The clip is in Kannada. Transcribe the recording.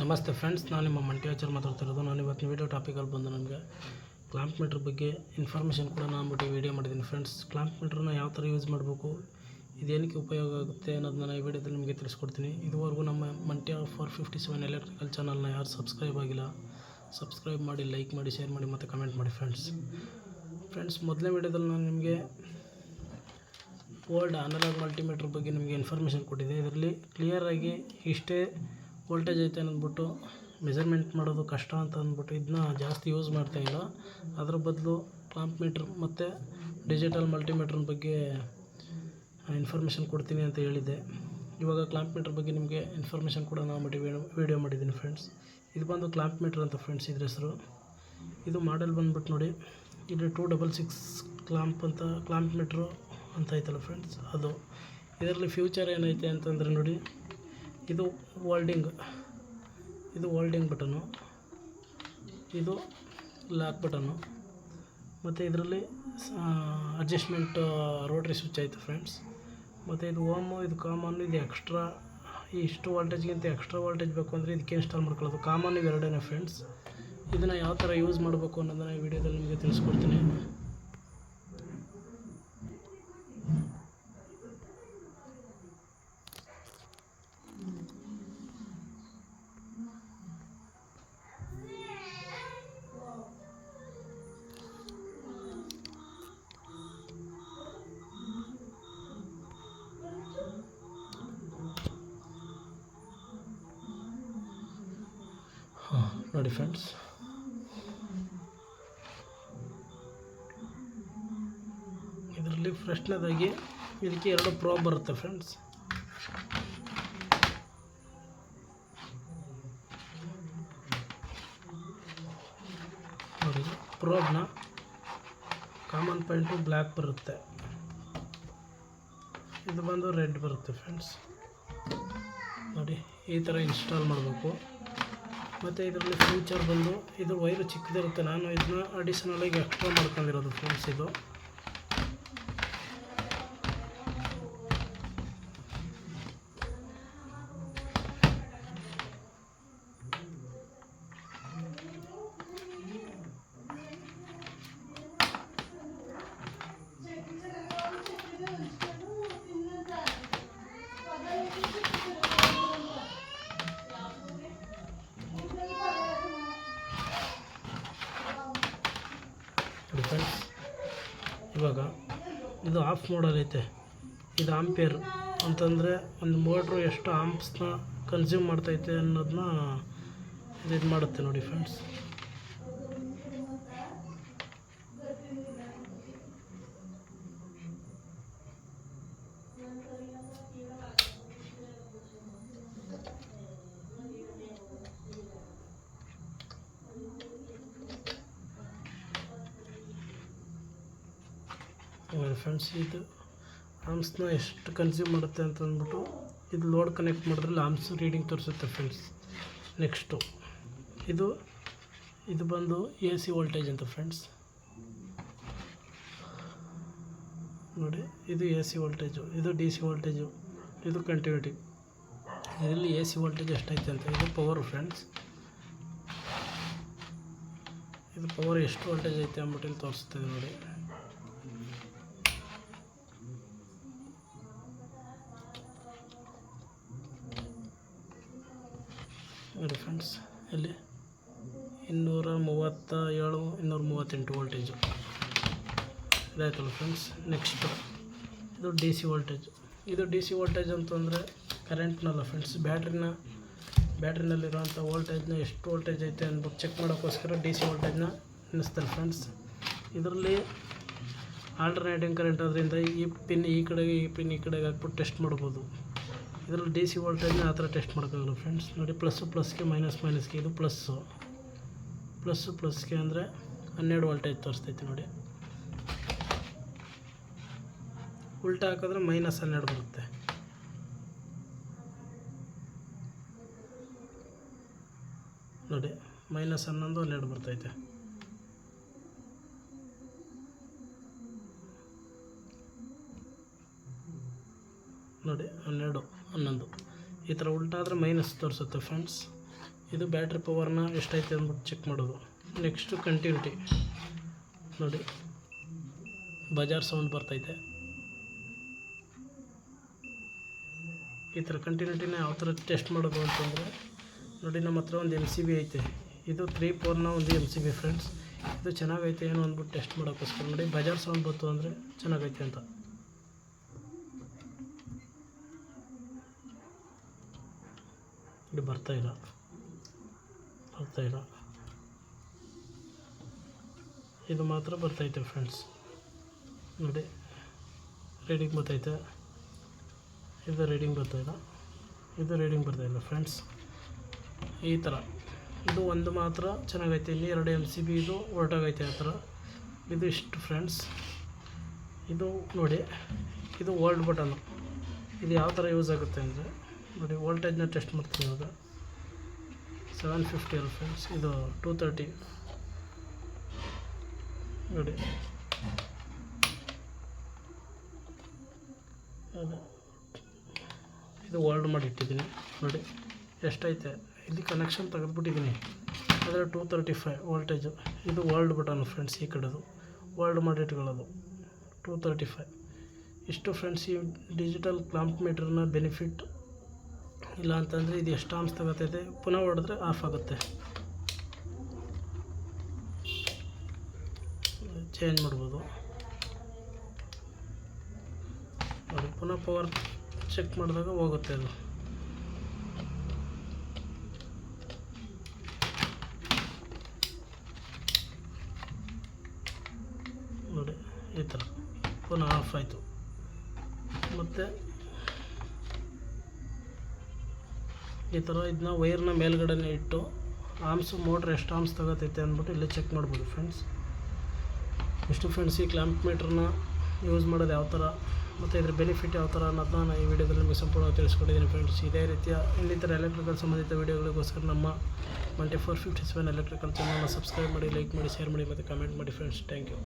ನಮಸ್ತೆ ಫ್ರೆಂಡ್ಸ್, ನಾನು ನಿಮ್ಮ ಮಂಟ್ಯಾಚಾರ್ ಮಾತಾಡ್ತಿರೋದು. ನಾನು ಇವತ್ತಿನ ವೀಡಿಯೋ ಟಾಪಿಕಲ್ಲಿ ಬಂದು ನನಗೆ ಕ್ಲಾಂಪ್ ಮೀಟ್ರ್ ಬಗ್ಗೆ ಇನ್ಫಾರ್ಮೇಷನ್ ಕೂಡ ನಾನು ಬಿಟ್ಟು ವೀಡಿಯೋ ಮಾಡಿದ್ದೀನಿ ಫ್ರೆಂಡ್ಸ್. ಕ್ಲಾಂಪ್ ಮೀಟ್ರನ್ನ ಯಾವ ಥರ ಯೂಸ್ ಮಾಡಬೇಕು, ಇದೇನಕ್ಕೆ ಉಪಯೋಗ ಆಗುತ್ತೆ ಅನ್ನೋದನ್ನ ನಾನು ಈ ವಿಡಿಯೋದಲ್ಲಿ ನಿಮಗೆ ತಿಳಿಸ್ಕೊಡ್ತೀನಿ. ಇದುವರೆಗೂ ನಮ್ಮ ಮಂಟ್ಯ ಫೋರ್ ಫಿಫ್ಟಿ ಸೆವೆನ್ ಎಲೆಕ್ಟ್ರಿಕಲ್ ಚಾನಲ್ನ ಯಾರು ಸಬ್ಸ್ಕ್ರೈಬ್ ಆಗಿಲ್ಲ ಸಬ್ಸ್ಕ್ರೈಬ್ ಮಾಡಿ ಲೈಕ್ ಮಾಡಿ ಶೇರ್ ಮಾಡಿ ಮತ್ತು ಕಮೆಂಟ್ ಮಾಡಿ ಫ್ರೆಂಡ್ಸ್. ಫ್ರೆಂಡ್ಸ್ ಮೊದಲನೇ ವಿಡಿಯೋದಲ್ಲಿ ನಾನು ನಿಮಗೆ ಓಲ್ಡ್ ಅನಲಾಗ್ ಮಲ್ಟಿಮೀಟ್ರ್ ಬಗ್ಗೆ ನಿಮಗೆ ಇನ್ಫಾರ್ಮೇಷನ್ ಕೊಟ್ಟಿದೆ ಇದರಲ್ಲಿ ಕ್ಲಿಯರಾಗಿ ಇಷ್ಟೇ ವೋಲ್ಟೇಜ್ ಐತೆ ಅಂದ್ಬಿಟ್ಟು ಮೆಜರ್ಮೆಂಟ್ ಮಾಡೋದು ಕಷ್ಟ ಅಂತ ಅಂದ್ಬಿಟ್ಟು ಇದನ್ನ ಜಾಸ್ತಿ ಯೂಸ್ ಮಾಡ್ತಾ ಇಲ್ಲ. ಅದ್ರ ಬದಲು ಕ್ಲಾಂಪ್ ಮೀಟ್ರ್ ಮತ್ತು ಡಿಜಿಟಲ್ ಮಲ್ಟಿಮೀಟ್ರ್ ಬಗ್ಗೆ ಇನ್ಫಾರ್ಮೇಷನ್ ಕೊಡ್ತೀನಿ ಅಂತ ಹೇಳಿದ್ದೆ. ಇವಾಗ ಕ್ಲಾಂಪ್ ಮೀಟ್ರ್ ಬಗ್ಗೆ ನಿಮಗೆ ಇನ್ಫಾರ್ಮೇಷನ್ ಕೂಡ ನಾನು ಮಾಡಿ ವೀಡಿಯೋ ಮಾಡಿದ್ದೀನಿ ಫ್ರೆಂಡ್ಸ್ ಇದು ಬಂದು ಕ್ಲಾಂಪ್ ಮೀಟ್ರ್ ಅಂತ ಫ್ರೆಂಡ್ಸ್ ಇದ್ರ ಹೆಸರು. ಇದು ಮಾಡೆಲ್ ಬಂದ್ಬಿಟ್ಟು ನೋಡಿ, ಇಲ್ಲಿ ಟೂ ಡಬಲ್ ಸಿಕ್ಸ್ ಕ್ಲಾಂಪ್ ಅಂತ ಕ್ಲಾಂಪ್ ಮೀಟ್ರು ಅಂತ ಐತಲ್ಲ ಫ್ರೆಂಡ್ಸ್ ಅದು. ಇದರಲ್ಲಿ ಫ್ಯೂಚರ್ ಏನೈತೆ ಅಂತಂದರೆ ನೋಡಿ ಇದು ಹೋಲ್ಡಿಂಗ್ ಇದು ಹೋಲ್ಡಿಂಗ್ ಬಟನು ಇದು ಲಾಕ್ ಬಟನು ಮತ್ತು ಇದರಲ್ಲಿ ಅಡ್ಜಸ್ಟ್ಮೆಂಟ್ ರೋಟ್ರಿ ಸ್ವಿಚ್ ಆಯಿತು ಫ್ರೆಂಡ್ಸ್ ಮತ್ತು ಇದು ಓಮು ಇದು ಕಾಮನ್ ಇದು ಎಕ್ಸ್ಟ್ರಾ ಈ ಇಷ್ಟು ವೋಲ್ಟೇಜ್ಗಿಂತ ಎಕ್ಸ್ಟ್ರಾ ವೋಲ್ಟೇಜ್ ಬೇಕು ಅಂದರೆ ಇದಕ್ಕೆ ಇನ್ಸ್ಟಾಲ್ ಮಾಡ್ಕೊಳ್ಳೋದು. ಕಾಮನ್ ಇವೆರಡೇ ಫ್ರೆಂಡ್ಸ್ ಇದನ್ನು ಯಾವ ಥರ ಯೂಸ್ ಮಾಡಬೇಕು ಅನ್ನೋದನ್ನು ಈ ವಿಡಿಯೋದಲ್ಲಿ ನಿಮಗೆ ತಿಳಿಸ್ಕೊಡ್ತೀನಿ. ನೋಡಿ ಫ್ರೆಂಡ್ಸ್ ಇದರಲ್ಲಿ ಫ್ರೆಶ್ನದಾಗಿ ಇದಕ್ಕೆ ಎರಡು ಪ್ರೋಬ್ ಬರುತ್ತೆ ಫ್ರೆಂಡ್ಸ್ ನೋಡಿ ಪ್ರೋಬ್ನ ಕಾಮನ್ ಪಾಯಿಂಟು ಬ್ಲ್ಯಾಕ್ ಬರುತ್ತೆ. ಇದು ಬಂದು ರೆಡ್ ಬರುತ್ತೆ ಫ್ರೆಂಡ್ಸ್ ನೋಡಿ, ಈ ಥರ ಇನ್ಸ್ಟಾಲ್ ಮಾಡಬೇಕು. ಮತ್ತು ಇದರಲ್ಲಿ ಫ್ಯೂಚರ್ ಬಂದು ಇದು ವೈರು ಚಿಕ್ಕದಿರುತ್ತೆ. ನಾನು ಇದನ್ನ ಅಡಿಷನಲಾಗಿ ಎಕ್ಸ್ಟ್ರಾ ಮಾಡ್ಕೊಂಡಿರೋದು ಫ್ರೆಂಡ್ಸ್ ಇದು. ಫ್ರೆಂಡ್ಸ್ ಇವಾಗ ಇದು ಆಫ್ ಮೋಡಲ್ ಐತೆ. ಇದು ಆಂಪಿಯರ್ ಅಂತಂದರೆ ಒಂದು ಮೋಟ್ರು ಎಷ್ಟು ಆಂಪ್ಸ್ನ ಕನ್ಸ್ಯೂಮ್ ಮಾಡ್ತೈತೆ ಅನ್ನೋದನ್ನ ಇದು ಇದು ಮಾಡುತ್ತೆ ನೋಡಿ ಫ್ರೆಂಡ್ಸ್ ಫ್ರೆಂಡ್ಸ್ ಇದು ಆಮ್ಸ್ನ ಎಷ್ಟು ಕನ್ಸ್ಯೂಮ್ ಮಾಡುತ್ತೆ ಅಂತ ಅಂದ್ಬಿಟ್ಟು ಇದು ಲೋಡ್ ಕನೆಕ್ಟ್ ಮಾಡಿದ್ರಲ್ಲಿ ಆಮ್ಸ್ ರೀಡಿಂಗ್ ತೋರಿಸುತ್ತೆ ಫ್ರೆಂಡ್ಸ್ ನೆಕ್ಸ್ಟು ಇದು ಇದು ಬಂದು ಎ ಸಿ ವೋಲ್ಟೇಜ್ ಅಂತ ಫ್ರೆಂಡ್ಸ್ ನೋಡಿ, ಇದು ಎ ಸಿ ವೋಲ್ಟೇಜು ಇದು ಡಿ ಸಿ ವೋಲ್ಟೇಜು ಇದು ಕಂಟಿನ್ಯೂಟಿ ಇದರಲ್ಲಿ ಎ ಸಿ ವೋಲ್ಟೇಜ್ ಎಷ್ಟೈತೆ ಅಂತ, ಇದು ಪವರ್ ಫ್ರೆಂಡ್ಸ್ ಇದು ಪವರ್ ಎಷ್ಟು ವೋಲ್ಟೇಜ್ ಐತೆ ಅಂದ್ಬಿಟ್ಟು ಇಲ್ಲಿ ತೋರಿಸ್ತದೆ ನೋಡಿ. ನೋಡಿ ಫ್ರೆಂಡ್ಸ್ ಇಲ್ಲಿ ಇನ್ನೂರ ಮೂವತ್ತ ಏಳು ಇನ್ನೂರ ಮೂವತ್ತೆಂಟು ವೋಲ್ಟೇಜು ಇದಾಯ್ತಲ್ಲ ಫ್ರೆಂಡ್ಸ್ ನೆಕ್ಸ್ಟು ಇದು ಡಿ ಸಿ ವೋಲ್ಟೇಜ್ ಇದು ಡಿ ಸಿ ವೋಲ್ಟೇಜ್ ಅಂತಂದರೆ ಕರೆಂಟ್ನಲ್ಲ ಫ್ರೆಂಡ್ಸ್ ಬ್ಯಾಟ್ರಿನ ಬ್ಯಾಟ್ರಿನಲ್ಲಿರುವಂಥ ವೋಲ್ಟೇಜ್ನ ಎಷ್ಟು ವೋಲ್ಟೇಜ್ ಐತೆ ಅಂದ್ಬಿಟ್ಟು ಚೆಕ್ ಮಾಡೋಕ್ಕೋಸ್ಕರ ಡಿ ಸಿ ವೋಲ್ಟೇಜ್ನ ನಿಲ್ಲಿಸ್ತಾರೆ ಫ್ರೆಂಡ್ಸ್ ಇದರಲ್ಲಿ ಆಲ್ಟರ್ನೇಟಿಂಗ್ ಕರೆಂಟ್ ಅದರಿಂದ ಈ ಪಿನ್ ಈ ಕಡೆಗೆ, ಈ ಪಿನ್ ಈ ಕಡೆಗೆ ಹಾಕ್ಬಿಟ್ಟು ಟೆಸ್ಟ್ ಮಾಡ್ಬೋದು. ಇದರಲ್ಲಿ ಡಿ ಸಿ ವೋಲ್ಟೇಜ್ನ ಆ ಥರ ಟೆಸ್ಟ್ ಮಾಡೋಕ್ಕಾಗಲ್ಲ ಫ್ರೆಂಡ್ಸ್. ನೋಡಿ ಪ್ಲಸ್ಸು ಪ್ಲಸ್ಗೆ ಮೈನಸ್ ಮೈನಸ್ಗೆ ಇದು ಪ್ಲಸ್ಸು ಪ್ಲಸ್ಸು ಪ್ಲಸ್ಗೆ ಅಂದರೆ ಹನ್ನೆರಡು ವೋಲ್ಟೇಜ್ ತೋರಿಸ್ತೈತಿ ನೋಡಿ. ಉಲ್ಟಾ ಹಾಕಿದ್ರೆ ಮೈನಸ್ ಹನ್ನೆರಡು ಬರುತ್ತೆ. ನೋಡಿ ಮೈನಸ್ ಹನ್ನೊಂದು, ಹನ್ನೆರಡು ಬರ್ತೈತೆ. ನೋಡಿ, ಹನ್ನೆರಡು, ಹನ್ನೊಂದು. ಈ ಥರ ಉಲ್ಟಾದರೆ ಮೈನಸ್ ತೋರಿಸುತ್ತೆ ಫ್ರೆಂಡ್ಸ್ ಇದು ಬ್ಯಾಟ್ರಿ ಪವರ್ನ ಎಷ್ಟೈತೆ ಅಂದ್ಬಿಟ್ಟು ಚೆಕ್ ಮಾಡೋದು. ನೆಕ್ಸ್ಟು ಕಂಟಿನ್ಯೂಟಿ ನೋಡಿ, ಬಜಾರ್ ಸೌಂಡ್ ಬರ್ತೈತೆ. ಈ ಥರ ಕಂಟಿನ್ಯೂಟಿನ ಯಾವ ಥರ ಟೆಸ್ಟ್ ಮಾಡೋದು ಅಂತಂದರೆ, ನೋಡಿ, ನಮ್ಮ ಹತ್ರ ಒಂದು ಎಂ ಸಿ ಬಿ ಐತೆ. ಇದು ತ್ರೀ ಫೋರ್ನ ಒಂದು ಎಂ ಸಿ ಬಿ ಫ್ರೆಂಡ್ಸ್ ಇದು ಚೆನ್ನಾಗೈತೆ ಏನು ಅಂದ್ಬಿಟ್ಟು ಟೆಸ್ಟ್ ಮಾಡೋಕ್ಕೋಸ್ಕರ. ನೋಡಿ, ಬಜಾರ್ ಸೌಂಡ್ ಬಂತು ಅಂದರೆ ಚೆನ್ನಾಗೈತೆ ಅಂತ ಇದು ಬರ್ತಾ ಇಲ್ಲ ಬರ್ತಾ ಇಲ್ಲ. ಇದು ಮಾತ್ರ ಬರ್ತೈತೆ ಫ್ರೆಂಡ್ಸ್ ನೋಡಿ ರೀಡಿಂಗ್ ಬರ್ತೈತೆ ಇದು ರೀಡಿಂಗ್ ಬರ್ತಾ ಇಲ್ಲ. ಇದು ರೀಡಿಂಗ್ ಇಲ್ಲ ಫ್ರೆಂಡ್ಸ್ ಈ ಥರ ಇದು ಒಂದು ಮಾತ್ರ ಚೆನ್ನಾಗೈತೆ. ಇಲ್ಲಿ ಎರಡು ಎಂ ಸಿ ಬಿ ಇದು ಹೊರಟಾಗೈತೆ ಆ ಥರ ಇದು ಇಷ್ಟು ಫ್ರೆಂಡ್ಸ್ ಇದು ನೋಡಿ, ಇದು ಓಲ್ಡ್ ಬಟನು ಇದು ಯಾವ ಥರ ಯೂಸ್ ಆಗುತ್ತೆ ಅಂದರೆ ನೋಡಿ ವೋಲ್ಟೇಜ್ನ ಟೆಸ್ಟ್ ಮಾಡ್ತೀನಿ ಇವಾಗ. ಸೆವೆನ್ ಫಿಫ್ಟಿ ಅಲ್ಲ ಫ್ರೆಂಡ್ಸ್ ಇದು ಟೂ ತರ್ಟಿ ನೋಡಿ. ಇದು ಹೋಲ್ಡ್ ಮಾಡಿ ಇಟ್ಟಿದ್ದೀನಿ. ನೋಡಿ, ಎಷ್ಟೈತೆ? ಇಲ್ಲಿ ಕನೆಕ್ಷನ್ ತೆಗೆದುಬಿಟ್ಟಿದ್ದೀನಿ. ಆದರೆ ಟೂ ತರ್ಟಿ ಫೈವ್ ವೋಲ್ಟೇಜು ಇದು ವರ್ಲ್ಡ್ ಬಟನ್ ಫ್ರೆಂಡ್ಸ್ ಈ ಕಡೆದು. ವರ್ಲ್ಡ್ ಮಾಡಿ ಇಟ್ಕೊಳ್ಳೋದು. ಟೂ ತರ್ಟಿ ಫೈವ್ ಇಷ್ಟು ಫ್ರೆಂಡ್ಸ್ ಈ ಡಿಜಿಟಲ್ ಕ್ಲಾಂಪ್ ಮೀಟ್ರನ್ನ ಬೆನಿಫಿಟ್ ಇಲ್ಲ ಅಂತಂದರೆ ಇದು ಎಷ್ಟು ಆಮ್ಸ್ ತಗೋತೈತೆ ಪುನಃ ಹೊಡೆದ್ರೆ ಆಫ್ ಆಗುತ್ತೆ. ಚೇಂಜ್ ಮಾಡ್ಬೋದು. ನೋಡಿ, ಪುನಃ ಪವರ್ ಚೆಕ್ ಮಾಡಿದಾಗ ಹೋಗುತ್ತೆ ಅದು. ನೋಡಿ, ಈ ಥರ. ಪುನಃ ಆಫ್ ಆಯಿತು. ಮತ್ತು ಈ ಥರ ಇದನ್ನ ವೈರ್ನ ಮೇಲ್ಗಡೆನೇ ಇಟ್ಟು ಆಮ್ಸು ಮೋಟ್ರ್ ಎಷ್ಟು ಆಮ್ಸ್ ತಗೋತೈತೆ ಅಂದ್ಬಿಟ್ಟು ಇಲ್ಲೇ ಚೆಕ್ ಮಾಡ್ಬೋದು ಫ್ರೆಂಡ್ಸ್ ಎಷ್ಟು ಫ್ರೆಂಡ್ಸ್ ಈ ಕ್ಲ್ಯಾಂಪ್ ಮೀಟ್ರನ್ನ ಯೂಸ್ ಮಾಡೋದು ಯಾವ ಥರ, ಮತ್ತು ಇದ್ರ ಬೆನಿಫಿಟ್ ಯಾವ ಥರ ಅನ್ನೋದನ್ನ ನಾನು ಈ ವಿಡಿಯೋದಲ್ಲಿ ನಿಮಗೆ ಸಂಪೂರ್ಣವಾಗಿ ತಿಳಿಸ್ಕೊಟ್ಟಿದ್ದೀನಿ ಫ್ರೆಂಡ್ಸ್ ಇದೇ ರೀತಿಯ ಇನ್ನಿತರ ಎಲೆಕ್ಟ್ರಿಕಲ್ ಸಂಬಂಧಿತ ವಿಡಿಯೋಗಳಿಗೋಸ್ಕರ ನಮ್ಮ ಮಂಟಿ ಫೋರ್ ಫಿಫ್ಟಿ ಸೆವೆನ್ ಎಲೆಕ್ಟ್ರಿಕಲ್ ಚಾನಲ್ನ ಸಬ್ಸ್ಕ್ರೈಬ್ ಮಾಡಿ ಲೈಕ್ ಮಾಡಿ ಶೇರ್ ಮಾಡಿ, ಮತ್ತು ಕಮೆಂಟ್ ಮಾಡಿ ಫ್ರೆಂಡ್ಸ್ ಥ್ಯಾಂಕ್ ಯು